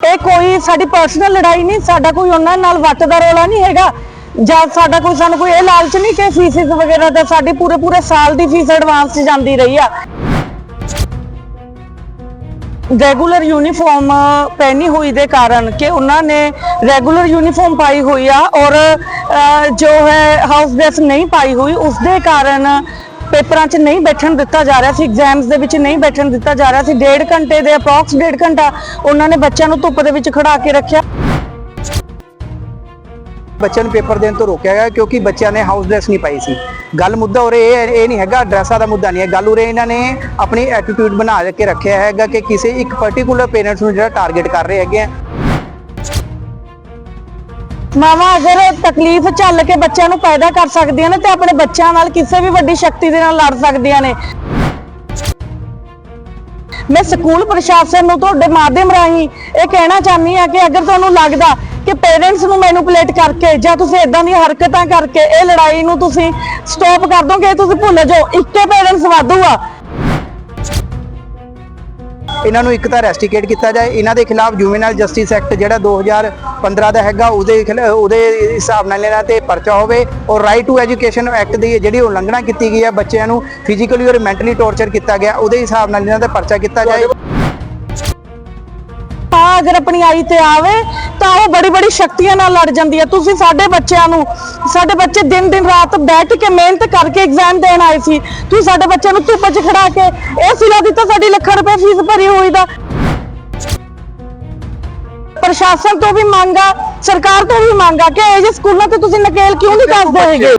ਇਹ ਕੋਈ ਸਾਡੀ ਪਰਸਨਲ ਲੜਾਈ ਨਹੀਂ, ਸਾਡਾ ਕੋਈ ਉਹਨਾਂ ਨਾਲ ਵੱਟ ਦਾ ਰੋਲਾ ਨਹੀਂ ਹੈਗਾ। ਜਾਂ ਸਾਡਾ ਕੋਈ, ਸਾਨੂੰ ਕੋਈ ਇਹ ਲਾਲਚ ਨਹੀਂ ਕਿ ਫੀਸਿਸ ਵਗੈਰਾ ਦਾ ਸਾਡੀ ਪੂਰੇ ਪੂਰੇ ਸਾਲ ਦੀ ਫੀਸ ਐਡਵਾਂਸ 'ਚ ਜਾਂਦੀ ਰਹੀ ਆ। ਰੈਗੂਲਰ ਯੂਨੀਫਾਰਮ ਪਹਿਨੀ ਹੋਈ ਦੇ ਕਾਰਨ ਕਿ ਉਹਨਾਂ ਨੇ ਰੈਗੂਲਰ ਯੂਨੀਫਾਰਮ ਪਾਈ ਹੋਈ ਆ ਔਰ ਜੋ ਹੈ ਹਾਊਸ ਡਰੈਸ ਨਹੀਂ ਪਾਈ ਹੋਈ ਉਸ ਦੇ ਕਾਰਨ ਪੇਪਰਾਂ 'ਚ ਨਹੀਂ ਬੈਠਣ ਦਿੱਤਾ ਜਾ ਰਿਹਾ ਸੀ ਐਗਜ਼ਾਮਸ ਦੇ ਵਿੱਚ ਨਹੀਂ ਬੈਠਣ ਦਿੱਤਾ ਜਾ ਰਿਹਾ ਸੀ, ਡੇਢ ਘੰਟੇ ਦੇ ਅਪਰੋਕਸ ਡੇਢ ਘੰਟਾ ਉਹਨਾਂ ਨੇ ਬੱਚਿਆਂ ਨੂੰ ਧੁੱਪ ਦੇ ਵਿੱਚ ਖੜਾ ਕੇ ਰੱਖਿਆ। ਬੱਚਿਆਂ ਨੂੰ ਪੇਪਰ ਦੇਣ ਤੋਂ ਰੋਕਿਆ ਗਿਆ ਕਿਉਂਕਿ ਬੱਚਿਆਂ ਨੇ ਹਾਊਸ ਡਰੈਸ ਨਹੀਂ ਪਾਈ ਸੀ। ਗੱਲ ਮੁੱਦਾ ਉਰੇ ਇਹ ਇਹ ਨਹੀਂ ਹੈਗਾ ਡਰੈਸਾਂ ਦਾ ਮੁੱਦਾ ਨਹੀਂ ਹੈ। ਗੱਲ ਉਰੇ ਇਹਨਾਂ ਨੇ ਆਪਣੀ ਐਟੀਟਿਊਡ ਬਣਾ ਕੇ ਰੱਖਿਆ ਹੈਗਾ ਕਿ ਕਿਸੇ ਇੱਕ ਪਾਰਟਿਕੂਲਰ ਪੇਰੈਂਟਸ ਨੂੰ ਜਿਹੜਾ ਟਾਰਗੇਟ ਕਰ ਰਹੇ ਹੈਗੇ ਆ। ਮਾਵਾਂ, ਅਗਰ ਤਕਲੀਫ ਝੱਲ ਕੇ ਬੱਚਿਆਂ ਨੂੰ ਪੈਦਾ ਕਰ ਸਕਦੀਆਂ ਨੇ ਤੇ ਆਪਣੇ ਬੱਚਿਆਂ ਨਾਲ ਕਿਸੇ ਵੀ ਵੱਡੀ ਸ਼ਕਤੀ ਦੇ ਨਾਲ ਲੜ ਸਕਦੀਆਂ ਨੇ। ਮੈਂ ਸਕੂਲ ਪ੍ਰਸ਼ਾਸਨ ਨੂੰ ਤੁਹਾਡੇ ਮਾਧਿਅਮ ਰਾਹੀਂ ਇਹ ਕਹਿਣਾ ਚਾਹੁੰਦੀ ਆ ਕਿ ਅਗਰ ਤੁਹਾਨੂੰ ਲੱਗਦਾ ਕਿ ਪੇਰੈਂਟਸ ਨੂੰ ਮੈਨੂਪੂਲੇਟ ਕਰਕੇ ਜਾਂ ਤੁਸੀਂ ਇਦਾਂ ਦੀਆਂ ਹਰਕਤਾਂ ਕਰਕੇ ਇਹ ਲੜਾਈ ਨੂੰ ਤੁਸੀਂ ਸਟਾਪ ਕਰ ਦੋਗੇ, ਤੁਸੀਂ ਭੁੱਲ ਜਾਓ। ਇੱਕੇ ਪੇਰੈਂਟਸ ਵਾਧੂ ਆ ਇਹਨਾਂ ਨੂੰ ਇੱਕ ਤਾਂ ਰੈਸਟੀਕੇਟ ਕੀਤਾ ਜਾਏ। ਇਹਨਾਂ ਦੇ ਖਿਲਾਫ ਜੂਵੇਨਾਈਲ ਜਸਟਿਸ ਐਕਟ ਜਿਹੜਾ 2015 ਦਾ ਹੈਗਾ, ਉਹਦੇ ਖਿਲਾ- ਉਹਦੇ ਹਿਸਾਬ ਨਾਲ ਇਹਨਾਂ ਤੇ ਪਰਚਾ ਹੋਵੇ ਔਰ ਰਾਈਟ ਟੂ ਐਜੂਕੇਸ਼ਨ ਐਕਟ ਦੀ ਜਿਹੜੀ ਉਲੰਘਣਾ ਕੀਤੀ ਗਈ ਹੈ ਬੱਚਿਆਂ ਨੂੰ ਫਿਜ਼ੀਕਲੀ ਔਰ ਮੈਂਟਲੀ ਟੌਰਚਰ ਕੀਤਾ ਗਿਆ, ਉਹਦੇ ਹਿਸਾਬ ਨਾਲ ਇਹਨਾਂ ਦਾ ਪਰਚਾ ਕੀਤਾ ਜਾਏ। ਅਗਰ ਆਪਣੀ ਆਈ ਤੇ ਆਵੇ, ਤਾਂ ਉਹ ਬੜੀ ਬੜੀ ਸ਼ਕਤੀਆਂ ਨਾਲ ਲੜ ਜਾਂਦੀ ਹੈ। ਤੁਸੀਂ ਸਾਡੇ ਬੱਚਿਆਂ ਨੂੰ, ਸਾਡੇ ਬੱਚੇ ਦਿਨ ਦਿਨ ਰਾਤ ਬੈਠ ਕੇ ਮਿਹਨਤ ਕਰਕੇ ਐਗਜ਼ਾਮ ਦੇਣ ਆਏ ਸੀ। ਤੁਸੀਂ ਸਾਡੇ ਬੱਚਿਆਂ ਨੂੰ ਧੁੱਪ 'ਚ ਖੜਾ ਕੇ, ਇਹ ਸਿਲਾ ਦਿੱਤਾ ਸਾਡੀ ਲੱਖਾਂ ਰੁਪਏ ਫੀਸ ਭਰੀ ਹੋਈ ਦਾ। ਪ੍ਰਸ਼ਾਸਨ ਤੋਂ ਵੀ ਮੰਗਾ ਸਰਕਾਰ ਤੋਂ ਵੀ ਮੰਗਾ ਕਿ ਇਹ ਜਿਹੇ ਸਕੂਲਾਂ ਤੇ ਤੁਸੀਂ ਨਕੇਲ ਕਿਉਂ ਨਹੀਂ ਕੱਸਦੇ ਹੈਗੇ?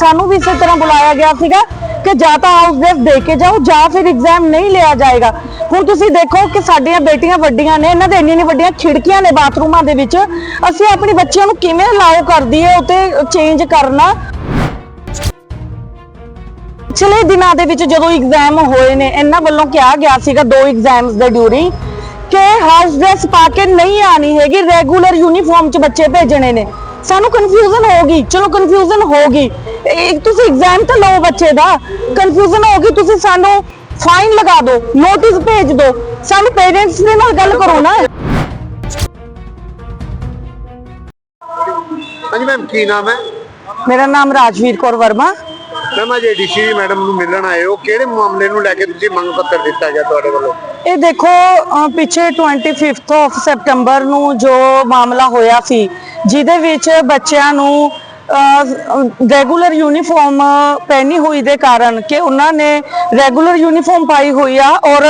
ਸਾਨੂੰ ਵੀ ਇਸੇ ਤਰ੍ਹਾਂ ਬੁਲਾਇਆ ਗਿਆ ਸੀਗਾ। ਕਿ ਜਾਂ ਤਾਂ ਹਾਊਸ ਡਰੈਸ ਦੇ ਕੇ ਜਾਓ, ਜਾਂ ਫਿਰ ਐਗਜ਼ਾਮ ਨਹੀਂ ਲਿਆ ਜਾਏਗਾ। ਹੁਣ ਤੁਸੀਂ ਦੇਖੋ ਕਿ ਸਾਡੀਆਂ ਬੇਟੀਆਂ ਵੱਡੀਆਂ ਨੇ, ਇਹਨਾਂ ਦੇ ਇੰਨੀਆਂ ਵੱਡੀਆਂ ਖਿੜਕੀਆਂ ਨੇ ਬਾਥਰੂਮਾਂ ਦੇ ਵਿੱਚ। ਅਸੀਂ ਆਪਣੇ ਬੱਚਿਆਂ ਨੂੰ ਕਿਵੇਂ ਅਲਾਉ ਕਰ ਦਈਏ ਉਤੇ ਚੇਂਜ ਕਰਨਾ? ਪਿਛਲੇ ਦਿਨਾਂ ਦੇ ਵਿੱਚ ਜਦੋਂ ਐਗਜ਼ਾਮ ਹੋਏ ਨੇ, ਇਹਨਾਂ ਵੱਲੋਂ ਕਿਹਾ ਗਿਆ ਸੀਗਾ ਦੋ ਐਗਜ਼ਾਮਸ ਦੇ ਡਿਊਰਿੰਗ ਕਿ ਹਾਊਸ ਡਰੈਸ ਪਾ ਕੇ ਨਹੀਂ ਆਣੀ ਹੈਗੀ ਰੈਗੂਲਰ ਯੂਨੀਫਾਰਮ 'ਚ ਬੱਚੇ ਭੇਜਣੇ ਨੇ। ਸਾਨੂੰ ਕਨਫਿਊਜ਼ਨ ਹੋਗੀ ਚਲੋ ਕਨਫਿਊਜ਼ਨ ਹੋਗੀ ਇੱਕ ਤੁਸੀਂ ਐਗਜ਼ਾਮ ਤਾਂ ਲਓ ਬੱਚੇ ਦਾ। ਕਨਫਿਊਜ਼ਨ ਹੋਗੀ ਤੁਸੀਂ ਸਾਨੂੰ ਫਾਈਨ ਲਗਾ ਦਿਓ ਨੋਟਿਸ ਭੇਜ ਦਿਓ। ਸਾਨੂੰ ਪੇਰੈਂਟਸ ਦੇ ਨਾਲ ਗੱਲ ਕਰੋ ਨਾ। ਹਾਂਜੀ ਮੈਮ ਕੀ ਨਾਮ ਹੈ? ਮੇਰਾ ਨਾਮ ਰਾਜਵੀਰ ਕੌਰ ਵਰਮਾ। ਮੈਮ ਅਜੇ ਡੀਸੀ ਮੈਡਮ ਨੂੰ ਮਿਲਣ ਆਏ ਹੋ। ਕਿਹੜੇ ਮਾਮਲੇ ਨੂੰ ਲੈ ਕੇ ਤੁਸੀਂ ਮੰਗ ਪੱਤਰ ਦਿੱਤਾ ਗਿਆ ਤੁਹਾਡੇ ਵੱਲੋਂ? ਇਹ ਦੇਖੋ, ਅਹ, ਪਿੱਛੇ 25th ਆਫ ਸੈਪਟੈਂਬਰ ਨੂੰ ਜੋ ਮਾਮਲਾ ਹੋਇਆ ਸੀ, ਜਿਹਦੇ ਵਿੱਚ ਬੱਚਿਆਂ ਨੂੰ ਰੈਗੂਲਰ ਯੂਨੀਫਾਰਮ ਪਹਿਨੀ ਹੋਈ ਦੇ ਕਾਰਨ ਕਿ ਉਹਨਾਂ ਨੇ ਰੈਗੂਲਰ ਯੂਨੀਫਾਰਮ ਪਾਈ ਹੋਈ ਆ ਔਰ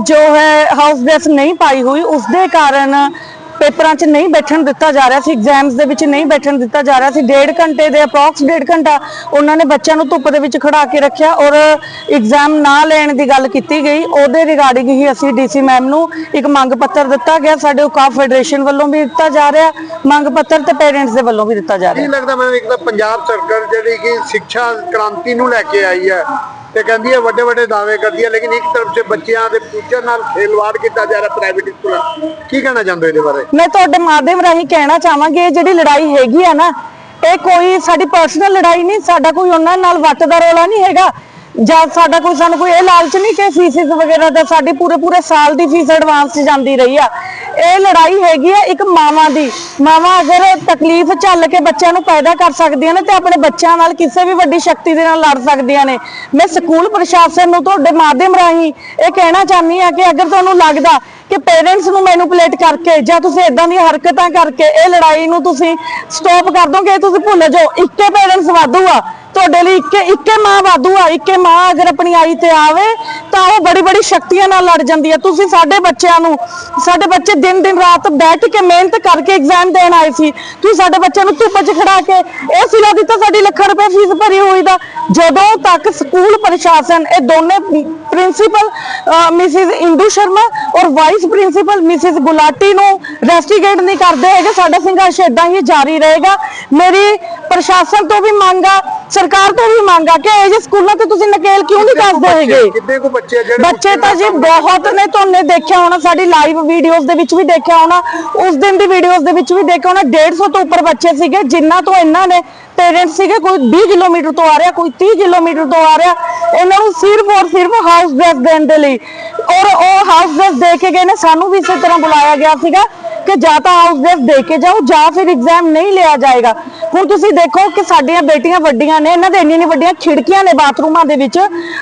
ਜੋ ਹੈ ਹਾਊਸ ਡਰੈਸ ਨਹੀਂ ਪਾਈ ਹੋਈ ਉਸ ਦੇ ਕਾਰਨ ਪੇਪਰਾਂ 'ਚ ਨਹੀਂ ਬੈਠਣ ਦਿੱਤਾ ਜਾ ਰਿਹਾ ਸੀ ਐਗਜ਼ਾਮਸ ਦੇ ਵਿੱਚ ਨਹੀਂ ਬੈਠਣ ਦਿੱਤਾ ਜਾ ਰਿਹਾ ਸੀ, ਡੇਢ ਘੰਟੇ ਦੇ ਅਪਰੋਕਸ ਡੇਢ ਘੰਟਾ ਉਹਨਾਂ ਨੇ ਬੱਚਿਆਂ ਨੂੰ ਧੁੱਪ ਦੇ ਵਿੱਚ ਖੜਾ ਕੇ ਰੱਖਿਆ ਔਰ ਐਗਜ਼ਾਮ ਨਾ ਲੈਣ ਦੀ ਗੱਲ ਕੀਤੀ ਗਈ। ਉਹਦੇ ਰਿਗਾਰਡਿੰਗ ਹੀ ਅਸੀਂ ਡੀਸੀ ਮੈਮ ਨੂੰ ਇੱਕ ਮੰਗ ਪੱਤਰ ਦਿੱਤਾ ਗਿਆ। ਸਾਡੇ ਉਕਾਫ ਫੈਡਰੇਸ਼ਨ ਵੱਲੋਂ ਵੀ ਦਿੱਤਾ ਜਾ ਰਿਹਾ। ਮੰਗ ਪੱਤਰ ਤੇ ਪੇਰੈਂਟਸ ਦੇ ਵੱਲੋਂ ਵੀ ਦਿੱਤਾ ਜਾ ਕੀ ਰਿਹਾ ਲੱਗਦਾ ਮੈਨੂੰ ਇੱਕ ਤਾਂ ਪੰਜਾਬ ਸਰਕਾਰ ਜਿਹੜੀ ਕਿ ਸਿੱਖਿਆ ਕ੍ਰਾਂਤੀ ਨੂੰ ਲੈ ਕੇ ਆਈ ਹੈ ਤੇ ਕਹਿੰਦੀ ਹੈ ਵੱਡੇ ਵੱਡੇ ਦਾਅਵੇ ਕਰਦੀ ਹੈ ਲੇਕਿਨ ਇੱਕ ਤਰਫ ਸੇ ਬੱਚਿਆਂ ਦੇ ਫਿਊਚਰ ਨਾਲ ਖੇਲਵਾੜ ਕੀਤਾ ਜਾ ਰਿਹਾ ਪ੍ਰਾਈਵੇਟ ਸਕੂਲਾਂ ਕੀ ਕਹਿਣਾ ਚਾਹੁੰਦੇ ਇਹਦੇ ਬਾਰੇ? ਮੈਂ ਤੁਹਾਡੇ ਮਾਧਿਅਮ ਰਾਹੀਂ ਕਹਿਣਾ ਚਾਹਾਂਗੀ, ਇਹ ਜਿਹੜੀ ਲੜਾਈ ਹੈਗੀ ਆ ਨਾ, ਇਹ ਕੋਈ ਸਾਡੀ ਪਰਸਨਲ ਲੜਾਈ ਨਹੀਂ, ਸਾਡਾ ਕੋਈ ਉਹਨਾਂ ਨਾਲ ਵੱਟ ਦਾ ਰੋਲਾ ਨਹੀਂ ਹੈਗਾ। ਜਾਂ ਸਾਡਾ ਕੋਈ, ਸਾਨੂੰ ਕੋਈ, ਇਹ ਲਾਲਚ ਨਹੀਂ ਕਿ ਫੀਸਿਸ ਵਗੈਰਾ ਦਾ ਸਾਡੀ ਪੂਰੇ ਪੂਰੇ ਸਾਲ ਦੀ ਫੀਸ ਐਡਵਾਂਸ 'ਚ ਜਾਂਦੀ ਰਹੀ ਆ। ਇਹ ਲੜਾਈ ਹੈਗੀ ਆ ਇੱਕ ਮਾਵਾਂ ਦੀ। ਮਾਵਾਂ ਅਗਰ ਤਕਲੀਫ ਝੱਲ ਕੇ ਬੱਚਿਆਂ ਨੂੰ ਪੈਦਾ ਕਰ ਸਕਦੀਆਂ ਨੇ ਤੇ ਆਪਣੇ ਬੱਚਿਆਂ ਨਾਲ ਕਿਸੇ ਵੀ ਵੱਡੀ ਸ਼ਕਤੀ ਦੇ ਨਾਲ ਲੜ ਸਕਦੀਆਂ ਨੇ। ਮੈਂ ਸਕੂਲ ਪ੍ਰਸ਼ਾਸਨ ਨੂੰ ਤੁਹਾਡੇ ਮਾਧਿਅਮ ਰਾਹੀਂ ਇਹ ਕਹਿਣਾ ਚਾਹੁੰਦੀ ਆ ਕਿ ਅਗਰ ਤੁਹਾਨੂੰ ਲੱਗਦਾ ਕਿ ਪੇਰੈਂਟਸ ਨੂੰ ਮੈਨੂਪੂਲੇਟ ਕਰਕੇ ਜਾਂ ਤੁਸੀਂ ਇਦਾਂ ਦੀਆਂ ਹਰਕਤਾਂ ਕਰਕੇ ਇਹ ਲੜਾਈ ਨੂੰ ਤੁਸੀਂ ਸਟਾਪ ਕਰ ਦੋਗੇ ਤੁਸੀਂ ਭੁੱਲ ਜਾਓ। ਇੱਕੇ ਪੇਰੈਂਟਸ ਵਾਧੂ ਆ। ਤੁਹਾਡੇ ਲਈ ਇੱਕੇ ਇੱਕੇ ਮਾਂ ਵਾਧੂ ਆ। ਇੱਕੇ ਮਾਂ ਅਗਰ ਆਪਣੀ ਆਈ ਤੇ ਆਵੇ, ਤਾਂ ਉਹ ਬੜੀ ਬੜੀ ਸ਼ਕਤੀਆਂ ਨਾਲ ਲੜ ਜਾਂਦੀ ਹੈ ਤੁਸੀਂ ਸਾਡੇ ਬੱਚਿਆਂ ਨੂੰ, ਸਾਡੇ ਬੱਚੇ ਦਿਨ ਦਿਨ ਰਾਤ ਬੈਠ ਕੇ ਮਿਹਨਤ ਕਰਕੇ ਐਗਜ਼ਾਮ ਦੇਣ ਆਏ ਸੀ। ਤੁਸੀਂ ਸਾਡੇ ਬੱਚਿਆਂ ਨੂੰ ਧੁੱਪ 'ਚ ਖੜਾ ਕੇ ਇਹ ਸਿਲਾ ਦਿੱਤਾ, ਸਾਡੀ ਲੱਖਾਂ ਰੁਪਏ ਫੀਸ ਭਰੀ ਹੋਈ ਦਾ। ਜਦੋਂ ਤੱਕ ਸਕੂਲ ਪ੍ਰਸ਼ਾਸਨ, ਇਹ ਦੋਨੇ ਪ੍ਰਿੰਸੀਪਲ ਮਿਸਿਸ ਇੰਦੂ ਸ਼ਰਮਾ ਔਰ ਵਾਈਸ ਪ੍ਰਿੰਸੀਪਲ ਮਿਸਿਸ ਗੁਲਾਟੀ ਨੂੰ ਰੈਸਟੀਗੇਟ ਨਹੀਂ ਕਰਦੇ ਹੈਗੇ। ਸਾਡਾ ਸੰਘਰਸ਼ ਇਦਾਂ ਹੀ ਜਾਰੀ ਰਹੇਗਾ। ਮੇਰੀ ਪ੍ਰਸ਼ਾਸਨ ਤੋਂ ਵੀ ਮੰਗ ਆ ਸਰਕਾਰ ਤੋਂ ਵੀ ਮੰਗ ਆ ਕਿ ਇਹ ਜੇ ਸਕੂਲਾਂ ਤੇ ਤੁਸੀਂ ਨਕੇਲ ਕਿਉਂ ਨਹੀਂ ਦੱਸਦੇ ਹੈਗੇ? ਕਿੰਨੇ ਕੁ ਬੱਚੇ ਆ ਜਿਹੜੇ ਬੱਚੇ ਤਾਂ ਜੀ ਬਹੁਤ ਨੇ ਤੁਹਾਨੂੰ ਦੇਖਿਆ ਹੋਣਾ ਸਾਡੀ ਲਾਈਵ ਵੀਡੀਓਜ਼ ਦੇ ਵਿੱਚ ਵੀ ਦੇਖਿਆ ਹੋਣਾ ਉਸ ਦਿਨ ਦੀ ਵੀਡੀਓਜ਼ ਦੇ ਵਿੱਚ ਵੀ ਦੇਖਿਆ ਹੋਣਾ 150 ਤੋਂ ਉੱਪਰ ਬੱਚੇ ਸੀਗੇ ਜਿਨ੍ਹਾਂ ਤੋਂ ਇਹਨਾਂ ਨੇ ਪੇਰੈਂਟਸ ਸੀਗੇ ਕੋਈ 20 ਕਿਲੋਮੀਟਰ ਤੋਂ ਆ ਰਿਹਾ ਕੋਈ 30 ਕਿਲੋਮੀਟਰ ਤੋਂ ਆ ਰਿਹਾ ਇਹਨਾਂ ਨੂੰ ਸਿਰਫ ਔਰ ਸਿਰਫ ਹਾਊਸ ਡਰੈਸ ਦੇਣ ਦੇ ਲਈ ਔਰ ਉਹ ਹਾਊਸ ਡਰੈਸ ਦੇ ਕੇ ਗਏ ਨੇ ਸਾਨੂੰ ਵੀ ਇਸੇ ਤਰ੍ਹਾਂ ਬੁਲਾਇਆ ਗਿਆ ਸੀਗਾ। ਕਿ ਜਾਂ ਤਾਂ ਹਾਊਸ ਦੇ ਕੇ ਜਾਓ, ਜਾਂ ਫਿਰ ਐਗਜ਼ਾਮ ਨਹੀਂ ਲਿਆ ਜਾਏਗਾ। ਹੁਣ ਤੁਸੀਂ ਦੇਖੋ ਕਿ ਸਾਡੀਆਂ ਬੇਟੀਆਂ ਵੱਡੀਆਂ ਨੇ, ਇਹਨਾਂ ਦੇ ਇੰਨੀਆਂ ਇੰਨੀਆਂ ਵੱਡੀਆਂ ਖਿੜਕੀਆਂ ਨੇ ਬਾਥਰੂਮਾਂ ਦੇ ਵਿੱਚ।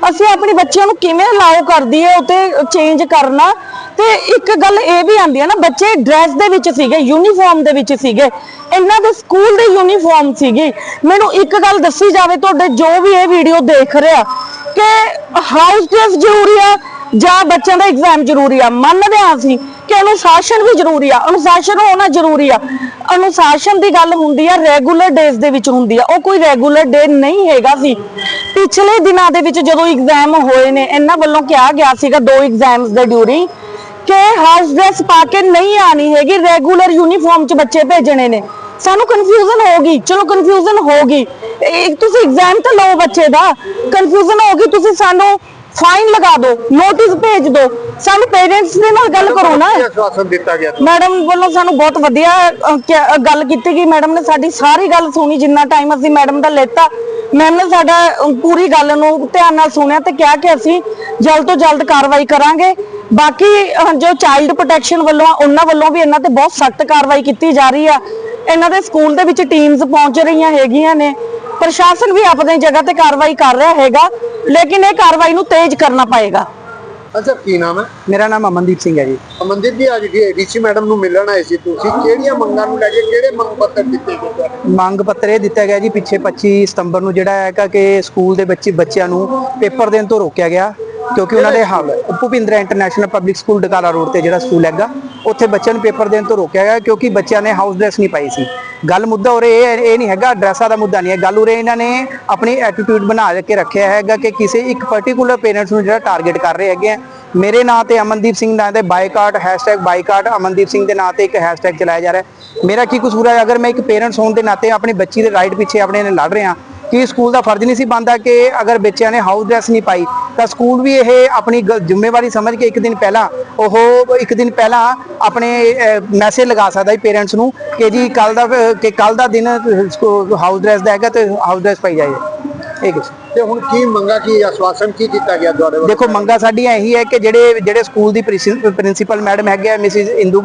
ਅਸੀਂ ਆਪਣੀ ਬੱਚਿਆਂ ਨੂੰ ਕਿਵੇਂ ਅਲਾਉ ਕਰ ਦਈਏ, ਉਤੇ ਚੇਂਜ ਕਰਨਾ? ਤੇ ਇੱਕ ਗੱਲ ਇਹ ਵੀ ਆਂਦੀ ਹੈ ਨਾ, ਬੱਚੇ ਡਰੈਸ ਦੇ ਵਿੱਚ ਸੀਗੇ ਯੂਨੀਫਾਰਮ ਦੇ ਵਿੱਚ ਸੀਗੇ। ਇਹਨਾਂ ਦੇ ਸਕੂਲ ਦੇ ਯੂਨੀਫਾਰਮ ਸੀਗੀ। ਮੈਨੂੰ ਇੱਕ ਗੱਲ ਦੱਸੀ ਜਾਵੇ, ਤੁਹਾਡੇ ਜੋ ਵੀ ਇਹ ਵੀਡੀਓ ਦੇਖ ਰਿਹਾ, ਕਿ ਹਾਊਸ ਡਰੈਸ ਜ਼ਰੂਰੀ ਆ ਜਾਂ ਬੱਚਿਆਂ ਦਾ ਐਗਜ਼ਾਮ ਜ਼ਰੂਰੀ ਆ, ਮੰਨਦੇ ਹਾਂ ਅਸੀਂ ਕਿ ਅਨੁਸ਼ਾਸਨ ਵੀ ਜ਼ਰੂਰੀ ਆ, ਅਨੁਸ਼ਾਸਨ ਹੋਣਾ ਜ਼ਰੂਰੀ ਆ। ਅਨੁਸ਼ਾਸਨ ਦੀ ਗੱਲ ਹੁੰਦੀ ਆ ਰੈਗੂਲਰ ਡੇਜ਼ ਦੇ ਵਿੱਚ ਹੁੰਦੀ ਆ, ਉਹ ਕੋਈ ਰੈਗੂਲਰ ਡੇ ਨਹੀਂ ਹੈਗਾ ਸੀ। ਪਿਛਲੇ ਦਿਨਾਂ ਦੇ ਵਿੱਚ ਜਦੋਂ ਐਗਜ਼ਾਮ ਹੋਏ ਨੇ, ਇਹਨਾਂ ਵੱਲੋਂ ਕਿਹਾ ਗਿਆ ਸੀਗਾ ਦੋ ਐਗਜ਼ਾਮਸ ਦੇ ਡਿਊਰਿੰਗ ਕਿ ਹਾਊਸ ਡਰੈਸ ਪਾ ਕੇ ਨਹੀਂ ਆਣੀ ਹੈਗੀ ਰੈਗੂਲਰ ਯੂਨੀਫਾਰਮ 'ਚ ਬੱਚੇ ਭੇਜਣੇ ਨੇ। ਸਾਨੂੰ ਕਨਫਿਊਜ਼ਨ ਹੋਗੀ ਚਲੋ ਕਨਫਿਊਜ਼ਨ ਹੋਗੀ ਇੱਕ ਤੁਸੀਂ ਐਗਜ਼ਾਮ ਤਾਂ ਲਓ ਬੱਚੇ ਦਾ ਕਨਫਿਊਜ਼ਨ ਹੋਗੀ ਤੁਸੀਂ ਸਾਨੂੰ ਫਾਈਨ ਲਗਾ ਦਿਓ ਨੋਟਿਸ ਭੇਜ ਦਿਓ ਸਾਨੂੰ ਪੇਰੈਂਟਸ ਦੇ ਨਾਲ ਗੱਲ ਕਰੋ ਨਾ। ਕੀ ਆਸ਼ਵਾਸਨ ਦਿੱਤਾ ਗਿਆ ਮੈਡਮ ਵੱਲੋਂ ਸਾਨੂੰ ਬਹੁਤ ਵਧੀਆ ਅਹ, ਕਿਆ- ਅਹ, ਗੱਲ ਕੀਤੀ ਗਈ। ਮੈਡਮ ਨੇ ਸਾਡੀ ਸਾਰੀ ਗੱਲ ਸੁਣੀ ਜਿੰਨਾ ਟਾਈਮ ਅਸੀਂ ਮੈਡਮ ਦਾ ਲੈਤਾ। ਮੈਮ ਨੇ ਸਾਡਾ ਅਹ, ਪੂਰੀ ਗੱਲ ਨੂੰ ਧਿਆਨ ਨਾਲ ਸੁਣਿਆ ਤੇ ਕਿਹਾ ਕਿ ਅਸੀਂ ਜਲਦ ਤੋਂ ਜਲਦ ਕਾਰਵਾਈ ਕਰਾਂਗੇ। ਬਾਕੀ ਅਹ, ਜੋ ਚਾਈਲਡ ਪ੍ਰੋਟੈਕਸ਼ਨ ਵੱਲੋਂ ਆ, ਉਹਨਾਂ ਵੱਲੋਂ ਵੀ ਇਹਨਾਂ ਤੇ ਬਹੁਤ ਸਖਤ ਕਾਰਵਾਈ ਕੀਤੀ ਜਾ ਰਹੀ ਆ। ਇਹਨਾਂ ਦੇ ਸਕੂਲ ਦੇ ਵਿੱਚ ਟੀਮਸ ਪਹੁੰਚ ਰਹੀਆਂ ਹੈਗੀਆਂ ਨੇ। ਪ੍ਰਸ਼ਾਸਨ ਵੀ ਆਪਣੀ ਜਗ੍ਹਾ ਤੇ ਕਾਰਵਾਈ ਕਰ ਰਿਹਾ ਹੈਗਾ ਲੇਕਿਨ ਇਹ ਕਾਰਵਾਈ ਨੂੰ ਤੇਜ਼ ਕਰਨਾ ਪਏਗਾ। ਅੱਛਾ ਕੀ ਨਾਮ ਹੈ? ਮੇਰਾ ਨਾਮ ਅਮਨਦੀਪ ਸਿੰਘ ਹੈ ਜੀ। ਅਮਨਦੀਪ ਜੀ ਅੱਜ ਡੀਸੀ ਮੈਡਮ ਨੂੰ ਮਿਲਣ ਆਏ ਸੀ ਤੁਸੀਂ? ਕਿਹੜੀਆਂ ਮੰਗਾਂ ਨੂੰ ਲੈ ਕੇ ਕਿਹੜੇ ਮੰਗ ਪੱਤਰ ਦਿੱਤੇ ਗਏ ਮੰਗ ਪੱਤਰ ਇਹ ਦਿੱਤਾ ਗਿਆ ਜੀ ਪਿੱਛੇ 25 ਸਤੰਬਰ ਨੂੰ ਜਿਹੜਾ ਹੈਗਾ ਕਿ ਸਕੂਲ ਦੇ ਬੱਚੇ ਬੱਚਿਆਂ ਨੂੰ ਪੇਪਰ ਦੇਣ ਤੋਂ ਰੋਕਿਆ ਗਿਆ ਕਿਉਂਕਿ ਉਹਨਾਂ ਦੇ ਹਾਲ Bhupindra international public school Dakala road ਤੇ ਜਿਹੜਾ ਸਕੂਲ ਹੈਗਾ ਉੱਥੇ ਬੱਚਿਆਂ ਨੂੰ ਪੇਪਰ ਦੇਣ ਤੋਂ ਰੋਕਿਆ ਗਿਆ ਕਿਉਂਕਿ ਬੱਚਿਆਂ ਨੇ ਹਾਊਸ ਡਰੈਸ ਨਹੀਂ ਪਾਈ ਸੀ। ਗੱਲ ਮੁੱਦਾ ਉਰੇ ਇਹ ਇਹ ਨਹੀਂ ਹੈਗਾ ਡਰੈਸਾਂ ਦਾ ਮੁੱਦਾ ਨਹੀਂ ਹੈ। ਗੱਲ ਉਰੇ ਇਹਨਾਂ ਨੇ ਆਪਣੀ ਐਟੀਟਿਊਡ ਬਣਾ ਕੇ ਰੱਖਿਆ ਹੈਗਾ ਕਿ ਕਿਸੇ ਇੱਕ ਪਾਰਟਿਕੂਲਰ ਪੇਰੈਂਟਸ ਨੂੰ ਜਿਹੜਾ ਟਾਰਗੇਟ ਕਰ ਰਹੇ ਹੈਗੇ ਆ। ਮੇਰੇ ਨਾਂ ਤੇ ਅਮਨਦੀਪ ਸਿੰਘ ਨਾਂ ਤੇ boycott hashtag boycott Amandeep Singh ਦੇ ਨਾਂ ਤੇ ਇੱਕ ਹੈਸ਼ਟੈਗ ਚਲਾਇਆ ਜਾ ਰਿਹਾ ਮੇਰਾ ਕੀ ਕਸੂਰ ਹੈ, ਅਗਰ ਮੈਂ ਇੱਕ ਪੇਰੈਂਟਸ ਹੋਣ ਦੇ ਨਾਤੇ ਆਪਣੀ ਬੱਚੀ ਦੇ ਰਾਈਟ ਪਿੱਛੇ ਆਪਣੇ ਨੇ ਲੜ ਰਿਹਾ ਕਿ ਸਕੂਲ ਦਾ ਫਰਜ਼ ਨਹੀਂ ਸੀ ਬਣਦਾ ਕਿ ਅਗਰ ਬੱਚਿਆਂ ਨੇ ਹਾਊਸ ਡਰੈਸ ਨਹੀਂ ਪਾਈ ਤਾਂ ਸਕੂਲ ਵੀ ਇਹ ਆਪਣੀ ਜ਼ਿੰਮੇਵਾਰੀ ਸਮਝ ਕੇ ਇੱਕ ਦਿਨ ਪਹਿਲਾਂ ਉਹ ਇੱਕ ਦਿਨ ਪਹਿਲਾਂ ਆਪਣੇ ਮੈਸੇਜ ਲਗਾ ਸਕਦਾ ਹੈ ਪੇਰੈਂਟਸ ਨੂੰ ਕਿ ਜੀ ਕੱਲ ਦਾ ਕਿ ਕੱਲ ਦਾ ਦਿਨ ਹਾਊਸ ਡਰੈਸ ਦਾ ਹੈਗਾ ਤੇ ਹਾਊਸ ਡਰੈਸ ਪਾਈ ਜਾਏ। ਇਹ ਕੁਛ। ਤੇ ਹੁਣ ਕੀ ਮੰਗਾ ਕੀ ਆਸ਼ਵਾਸਨ ਕੀ ਦਿੱਤਾ ਗਿਆ ਤੁਹਾਡੇ ਵੱਲੋਂ? ਦੇਖੋ ਮੰਗਾ ਸਾਡੀਆਂ ਇਹੀ ਹੈ ਕਿ ਜਿਹੜੇ ਜਿਹੜੇ ਸਕੂਲ ਦੀ ਪ੍ਰਿੰਸੀਪਲ ਮੈਡਮ ਹੈਗੇ ਆ ਮਿਸਿਸ ਇੰਦੂ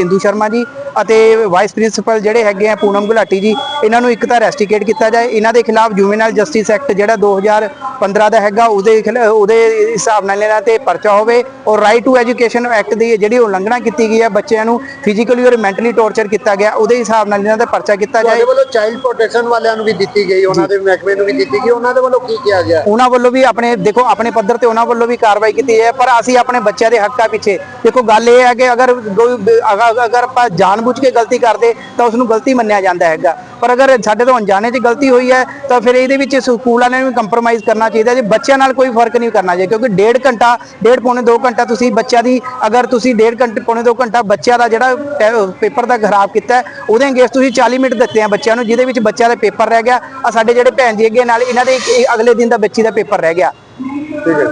ਇੰਦੂ ਸ਼ਰਮਾ ਜੀ ਅਤੇ ਵਾਈਸ ਪ੍ਰਿੰਸੀਪਲ ਜਿਹੜੇ ਹੈਗੇ ਆ ਪੂਨਮ ਗੁਲਾਟੀ ਜੀ ਇਹਨਾਂ ਨੂੰ ਇੱਕ ਤਾਂ ਰੈਸਟੀਕੇਟ ਕੀਤਾ ਜਾਏ। ਇਹਨਾਂ ਦੇ ਖਿਲਾਫ ਜੂਵੀਨਲ ਜਸਟਿਸ ਐਕਟ ਜਿਹੜਾ 2015 ਦਾ ਹੈਗਾ ਉਹਦੇ ਉਹਦੇ ਹਿਸਾਬ ਨਾਲ ਇਹਨਾਂ ਤੇ ਪਰਚਾ ਹੋਵੇ ਔਰ ਰਾਈਟ ਟੂ ਐਜੂਕੇਸ਼ਨ ਐਕਟ ਦੀ ਜਿਹੜੀ ਉਲੰਘਣਾ ਕੀਤੀ ਗਈ ਹੈ ਬੱਚਿਆਂ ਨੂੰ ਫਿਜ਼ੀਕਲੀ ਔਰ ਮੈਂਟਲੀ ਟੌਰਚਰ ਕੀਤਾ ਗਿਆ ਉਹਦੇ ਹਿਸਾਬ ਨਾਲ ਇਹਨਾਂ ਦਾ ਪਰਚਾ ਕੀਤਾ ਜਾਏ। ਵੱਲੋਂ ਚਾਈਲਡ ਪ੍ਰੋਟੈਕਸ਼ਨ ਵਾਲਿਆਂ ਨੂੰ ਵੀ ਦਿੱਤੀ ਗਈ ਉਹਨਾਂ ਦੇ ਮਹਿਕਮੇ ਨੂੰ ਵੀ ਦਿੱਤੀ ਗਈ ਉਹਨਾਂ ਦੇ ਵੱਲੋਂ ਕੀ ਕਿਹਾ ਗਿਆ? ਉਹਨਾਂ ਵੱਲੋਂ ਵੀ ਆਪਣੇ ਦੇਖੋ ਆਪਣੇ ਪੱਧਰ ਤੇ ਉਹਨਾਂ ਵੱਲੋਂ ਵੀ ਕਾਰਵਾਈ ਕੀਤੀ ਹੈ ਪਰ ਅਸੀਂ ਆਪਣੇ ਬੱਚਿਆਂ ਦੇ ਹੱਕਾਂ ਪਿੱਛੇ। ਦੇਖੋ ਗੱਲ ਇਹ ਹੈ ਕਿ ਅਗਰ ਅਗਰ ਆਪਾਂ ਜਾਣਬੁੱਝ ਕੇ ਗਲਤੀ ਕਰਦੇ ਤਾਂ ਉਸ ਨੂੰ ਗਲਤੀ ਮੰਨਿਆ ਜਾਂਦਾ ਹੈਗਾ। ਪਰ ਅਗਰ ਸਾਡੇ ਤੋਂ ਅਣਜਾਣੇ 'ਚ ਗਲਤੀ ਹੋਈ ਹੈ, ਤਾਂ ਫਿਰ ਇਹਦੇ ਵਿੱਚ ਸਕੂਲ ਵਾਲਿਆਂ ਵੀ ਕੰਪਰੋਮਾਈਜ਼ ਕਰਨਾ ਚਾਹੀਦਾ ਜੀ ਬੱਚਿਆਂ ਨਾਲ ਕੋਈ ਫ਼ਰਕ ਨਹੀਂ ਕਰਨਾ ਚਾਹੀਦਾ ਕਿਉਂਕਿ ਡੇਢ ਘੰਟਾ, ਡੇਢ ਪੌਣੇ 2 ਘੰਟਾ ਤੁਸੀਂ ਬੱਚਿਆਂ ਦੀ, ਅਗਰ ਤੁਸੀਂ ਡੇਢ ਘੰਟੇ, ਪੌਣੇ 2 ਘੰਟਾ ਬੱਚਿਆਂ ਦਾ ਜਿਹੜਾ ਪੇਪਰ ਦਾ ਖਰਾਬ ਕੀਤਾ, ਉਹਦੇ ਅਗੇਂਸਟ ਤੁਸੀਂ 40 ਮਿੰਟ ਦਿੱਤੇ ਆ ਬੱਚਿਆਂ ਨੂੰ, ਜਿਹਦੇ ਵਿੱਚ ਬੱਚਿਆਂ ਦਾ ਪੇਪਰ ਰਹਿ ਗਿਆ ਆ ਸਾਡੇ ਜਿਹੜੇ ਭੈਣ ਜੀ ਅੱਗੇ ਨਾਲ, ਇਹਨਾਂ ਦੇ ਅਗਲੇ ਦਿਨ ਦਾ ਬੱਚੀ ਦਾ ਪੇਪਰ ਰਹਿ ਗਿਆ। ਠੀਕ ਹੈ।